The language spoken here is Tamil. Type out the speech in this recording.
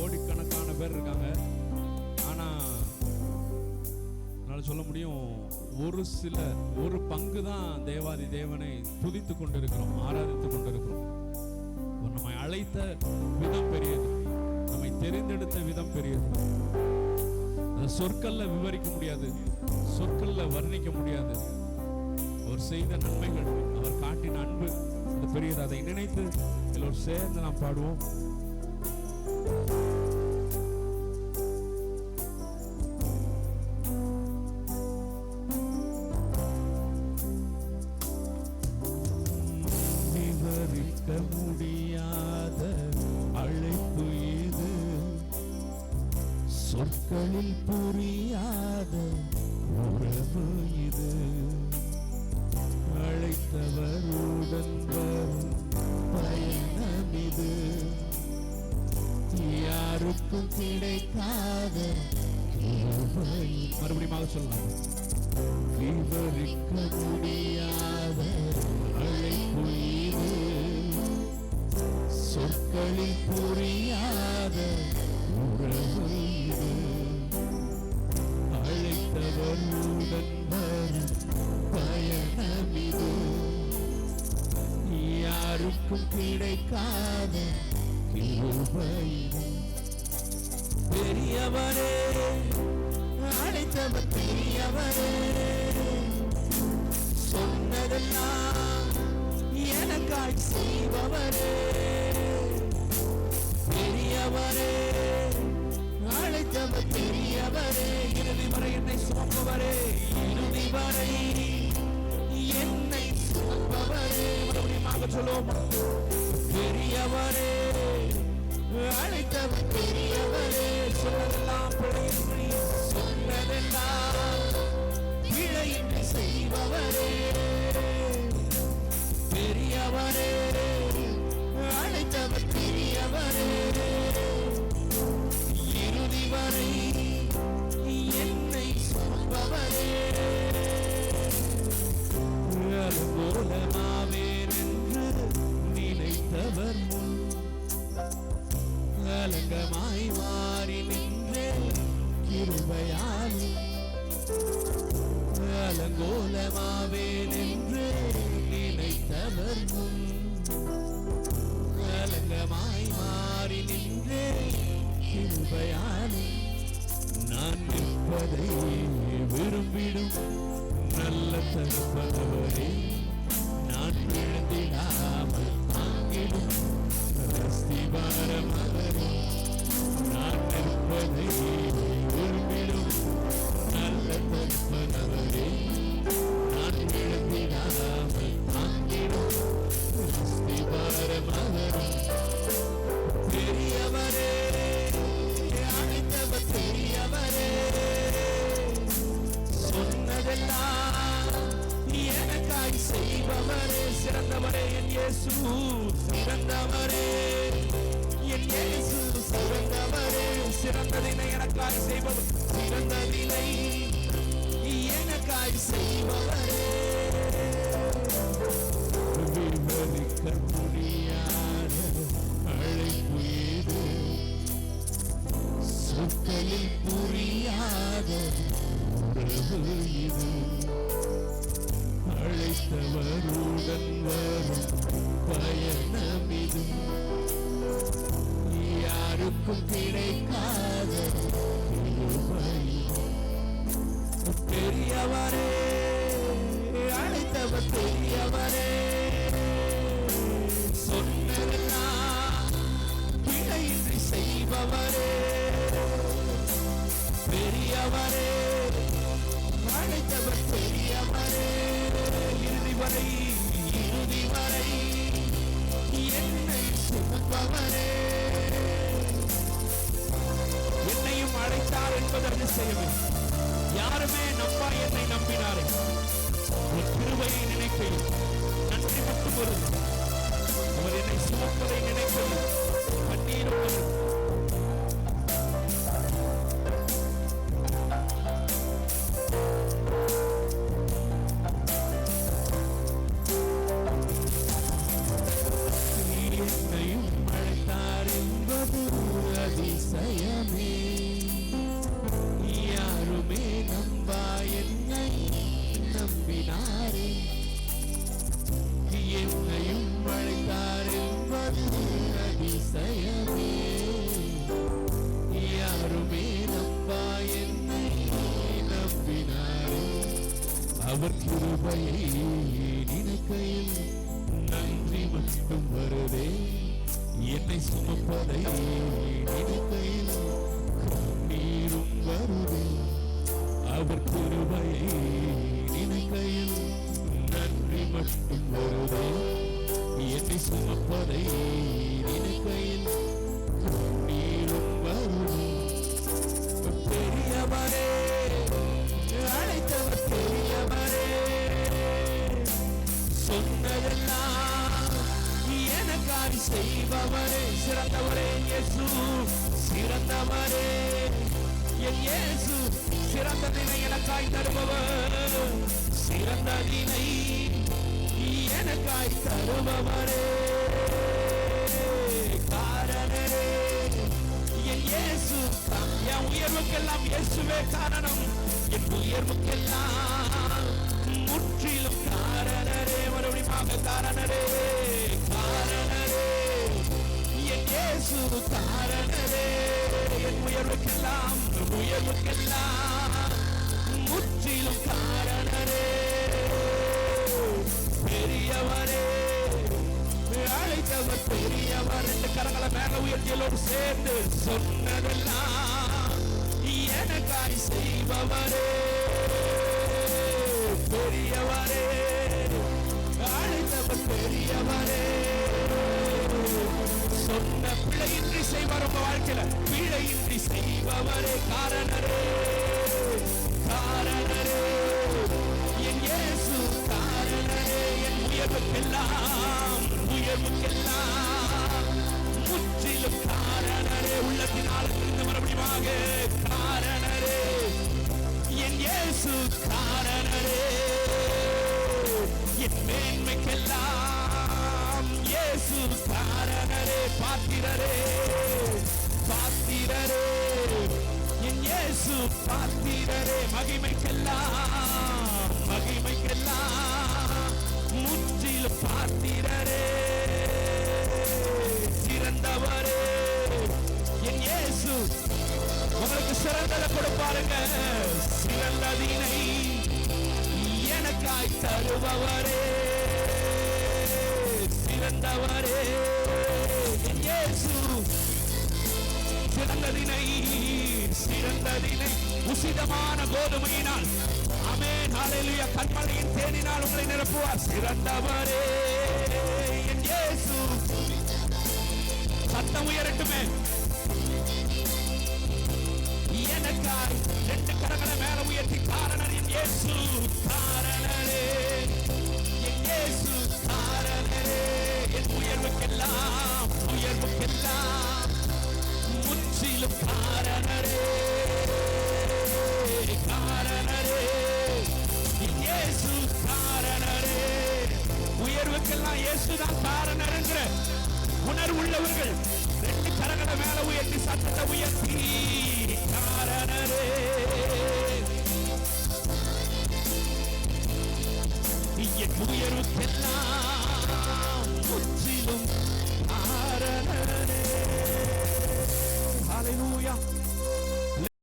கோடிக்கணக்கான பேர் இருக்காங்க. ஆனா என்னால் சொல்ல முடியும் ஒரு சில ஒரு பங்கு தான் தேவாதி தேவனை துதித்து கொண்டிருக்கிறோம் ஆராதித்து கொண்டிருக்கிறோம். அவர் நம்மை அழைத்த விதம் பெரியது. நம்மை தெரிந்தெடுத்த விதம் பெரியது. சொற்கள்ல விவரிக்க முடியாது. சொற்கள்ல வர்ணிக்க முடியாது. அவர் செய்த நன்மைகள் அவர் காட்டின அன்பு அது பெரியது. அதை நினைத்து எல்லோரும் சேர்ந்து நாம் பாடுவோம். சொற்களில் புரியாத உறவு இது. அழைத்தவருடன் வரும் பயணம் இது. யாருக்கும் கிடைக்காத மறுபடியும் சொல்லலாம். விவரிக்க முடியாத யாருக்கும் கிடைக்காத பெரியவரே அழைத்தவர் பெரியவரே. சொன்னதெல்லாம் எனக்காய் செய்பவரே. பெரியவரே அழைத்தவர் பெரியவரே. இறுதி வரை என்னை சுமப்பவரே இறுதி வரை என்னை சுமப்பவரே மறுபடியும் சொல்லுவோம். அழைத்தவர் அலங்கோலமாவேன் என்று நினைத்தவர் முன் அலங்கமாய் மாறி நின்றே கிருபையாலும் நான் நிற்பதை விரும்பிடும். நல்ல தருப்பதவரே சிறந்தவரே என் இயேசு சிறந்தவரே என் இயேசு சிறந்தவரே சிறந்ததினை எனக்காய் செய்பவர் சிறந்ததினை எனக்காய் செய்பவரே விவரிக்க முடியாத அழைப்பு ஏது சொற்களில் புரியாத பிரபு இது எனக்கும் கிடைக்காத பெரியவரே அழைத்தவர் பெரியவரே சொன்னதெல்லாம் பிழையின்றி செய்பவரே பெரியவரே அழைத்தவர் பெரியவரே இறுதி வரை இறுதி வரை என்னை சுமப்பவரே. என்பதற்கு செய்யவே யாருமே நம்பா என்னை நம்பினாரே. ஒரு திருவையை நினைப்பையும் நன்றி மட்டும் ஒரு அவர் என்னை சுமப்பதை நினைப்பையும் கண்ணீரும் அவர் கிருபையை நினைக்கையில் நன்றி மட்டும் வருதே. என்னை சுமப்பதை நினைக்கையில் கண்ணீரும் வருதே. அவர் கிருபையை நினைக்கையில் நன்றி மட்டும் வருதே. என்னை சுமப்பதை நினைக்கையில் கண்ணீரும் வருதே. பெரியவரே எனக்காய் செய்பவரே சிறந்தவரே இயேசு சிறந்தவரே என் இயேசு சிறந்த தினை எனக்காய் தருபவர் சிறந்த தினை எனக்காய் தருபவரே காரணரே என் இயேசு என் உயர்வுக்கெல்லாம் இயேசுவே காரணம் என் உயர்வுக்கெல்லாம் முற்றிலும் காரணரே மறுபடியும் காரணரே இயேசு காரணரே என் உயர்வுக்கெல்லாம் உயர்வுக்கெல்லாம் முற்றிலும் காரணரே பெரியவரே அழைத்தவர் பெரியவர் ரெண்டு கரங்களை மேல உயர்த்தியலோடு சேர்ந்து சொன்னதெல்லாம் எனக்காய் செய்பவரே பெரியவரே அழைத்தவர் பெரியவரே சொன்ன பிழையின்றி செய்வார் உங்க வாழ்க்கையில பிழையின்றி செய்பவரே காரணரே காரணரே என் இயேசு காரணரே என் உயர்வுக்கெல்லாம் உயர்வுக்கெல்லாம் முற்றிலும் காரணரே உள்ளத்தினால் இருந்து மறுபடியுமாக காரணரே என் இயேசு காரணரே. என் மேன்மைக்கெல்லாம் காரணரே பாத்திரரே பாத்திரரே என் இயேசு பாத்திரரே மகிமைக்கெல்லாம் மகிமைக்கெல்லாம். முற்றில் பாத்திரரே சிறந்தவரே என் இயேசு உங்களுக்கு சிறந்ததை கொடுப்பாருங்க சிறந்ததினை எனக்காய் தருபவரே. சிறந்தவரே இயேசு சிறந்ததினை சிறந்ததினை உசிதமான கோதுமையினால். அமேன் அலையிலுய கண்மலையின் தேனினால் உங்களை நிரப்புவார். சிறந்தவரே என் இயேசு. சத்தம் உயரட்டுமே. எனக்காய் ரெண்டு கரங்களை மேல உயர்த்தி காரணர் என் இயேசு காரணரே. என் இயேசு காரணரே. உயர்வுக்கெல்லாம் உயர்வுக்கெல்லாம் முற்றிலும் காரணரே காரணரே என் இயேசு காரணரே உயர்வுக்கெல்லாம் இயேசுதான் காரணர் என்ற உணர்வுள்ளவர்கள் ரெண்டு கரங்களை மேல உயர்த்தி சத்தத்தை உயர்த்தி காரணரே என் உயர்வுக்கெல்லாம்